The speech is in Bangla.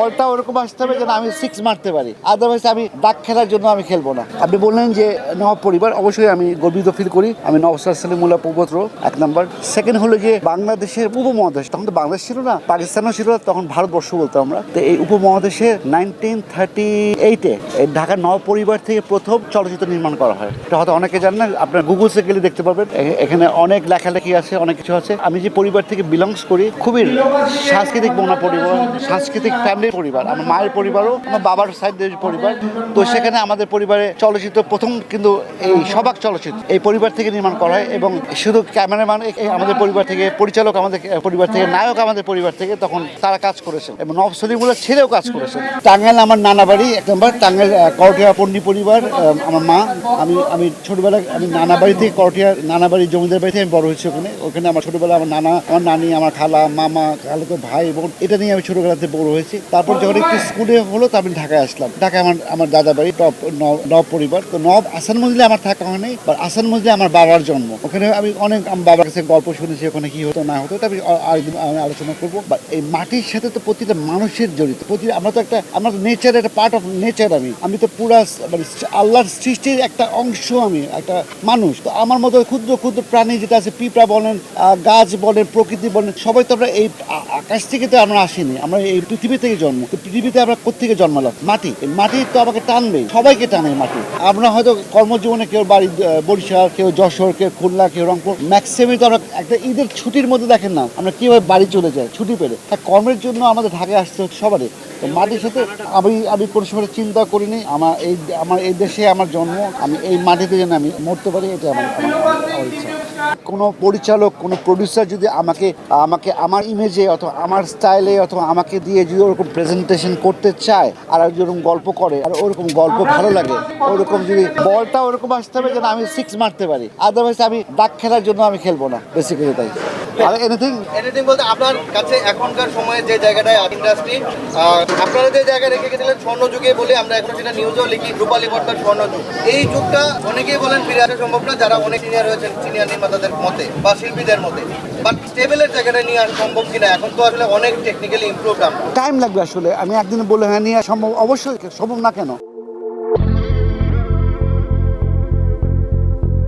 বলটা ওরকম আসতে হবে যেন আমি সিক্স মারতে পারি। আদারওয়াইজ আমি দাগ খেলার জন্য আমি খেলব না। আপনি বললেন যে নবাব পরিবার, অবশ্যই আমি গর্বিত ফিল করি। আমি নবসার সালিমুল্লাহ এক নাম্বার। সেকেন্ড হলো যে বাংলাদেশের উপমহাদেশ। তখন তো বাংলাদেশ ছিল না, পাকিস্তানও ছিল না, তখন ভারতবর্ষ বলতাম আমরা। তো এই উপমহাদেশে নাইনটিন থার্টি এইটে এই ঢাকার নব পরিবার থেকে প্রথম চলচ্চিত্র নির্মাণ করা হয়। এটা হয়তো অনেকে জানেন না, আপনার গুগলসে গেলে দেখতে পারবেন। এ- এখানে অনেক লেখালেখি আছে, অনেক কিছু আছে। আমি যে পরিবার থেকে বিলংস করি, খুবই সাংস্কৃতিক বনা পরিবার সাংস্কৃতিক ফ্যামিলির পরিবার, আমার মায়ের পরিবারও, আমার বাবার সাইডের পরিবার। তো সেখানে আমাদের পরিবারে চলচ্চিত্র প্রথম কিন্তু এই সবাক চলচ্চিত্র, এই পরিবার থেকে নির্মাণ করা হয় এবং শুধু ক্যামেরাম্যান আমাদের পরিবার থেকে, পরিচালক আমাদের পরিবার থেকে, নায়ক আমাদের পরিবার থেকে তখন তারা কাজ করেছেন এবং নব সলিমুল্লাহ ছেলেও কাজ করেছেন। টাঙ্গাইল আমার নানা বাড়ি এক নম্বর, টাঙ্গাইল করটিয়া পন্ডি পরিবার আমার মা, আমি আমি ছোটবেলায়, আমি নানা বাড়ি থেকে করটিয়া নানা বাড়ি জমিদার বাড়ি থেকে আমি বড় হয়েছি ওখানে। ওখানে আমার ছোটবেলা আমার নানা, আমার নানি, আমার খালা, মামা খালাতো ভাই, বোন, এটা নিয়ে আমি ছোটবেলাতে বড় হয়েছি। তারপর যখন একটু স্কুলে হলো, তো আমি ঢাকায় আসলাম। ঢাকায় আমার আমার দাদা বাড়ি টপ নব- পরিবার। তো নব আসান মজলে আমার থাকা হয়নি বা আসান মজলে আমার বাবার জন্ম। ওখানে আমি অনেক, আমার বাবার কাছে গল্প শুনেছি, ওখানে কি হতো, না হতো আমি আরেকদিন আমি আলোচনা করব। বা এই মাটির সাথে তো প্রতিটা মানুষের জড়িত। প্রতি আমরা তো একটা, আমরা তো নেচার একটা পার্ট অফ নেচার আমি। আমি তো পুরা মানে আল্লাহর সৃষ্টির একটা অংশ আমি, একটা মানুষ। তো আমার মতো ক্ষুদ্র ক্ষুদ্র প্রাণী যেটা আছে, পিঁপড়া বলেন গাছ বলেন, প্রকৃতি বলেন, সবাই তো আমরা এই আকাশ থেকে তো আমরা আসিনি, আমরা এই পৃথিবী থেকে জন্ম। তো পৃথিবীতে আমরা কোথেকে জন্মালাম? মাটি। মাটি তো আমাকে টানবে। সবাইকে টানে মাটি। আমরা হয়তো কর্মজীবনে কেউ বাড়ি বরিশাল, কেউ যশোর, কেউ খুলনা, কেউ রংপুর ম্যাক্সিমাম তো আমরা একটা ঈদের ছুটির মধ্যে দেখেন না, আমরা কীভাবে বাড়ি চলে যাই, ছুটি পেলে। তা কর্মের জন্য আমাদের ঢাকায় আসতে হচ্ছে সবারই। মাটির সাথে আমি আমি কোনো সময় চিন্তা করিনি। আমার এই আমার এই দেশে আমার জন্ম, আমি এই মাটিতে যেন আমি মরতে পারি এটা আমার ইচ্ছা। কোনো পরিচালক, কোনো প্রডিউসার যদি আমাকে আমাকে আমার ইমেজে অথবা আমার স্টাইলে অথবা আমাকে দিয়ে যদি ওরকম প্রেজেন্টেশন করতে চায়, আর যেরকম গল্প করে, আর ওরকম গল্প ভালো লাগে, ওরকম যদি বলটা ওরকম আসতে হবে যেন আমি সিক্স মারতে পারি। আদারওয়াইজ আমি ডাক খেলার জন্য আমি খেলব না বেসিক্যালি তাই। এনিথিং এনিথিং বলতে আপনার কাছে এখনকার সময়ে যে জায়গাটায় ইন্ডাস্ট্রি আপনারা যে জায়গায় রেখে গেছিলেন স্বর্ণযুগে বলে আমরা এখন সেটা নিউজও লিখি রূপালী পর্দার স্বর্ণযুগ এই যুগটা অনেকেই বলেন ফিরে আসা সম্ভব না যারা অনেক সিনিয়র হয়েছেন সিনিয়র নির্মাতাদের মতে বা শিল্পীদের মতে। বাট টেবিলের জায়গাটা নিয়ে আসা সম্ভব কিনা এখন তো আসলে অনেক টেকনিক্যালি ইমপ্রুভ টাইম লাগবে আসলে আমি একদিন বলে হ্যাঁ নিয়ে সম্ভব অবশ্যই সম্ভব না কেন?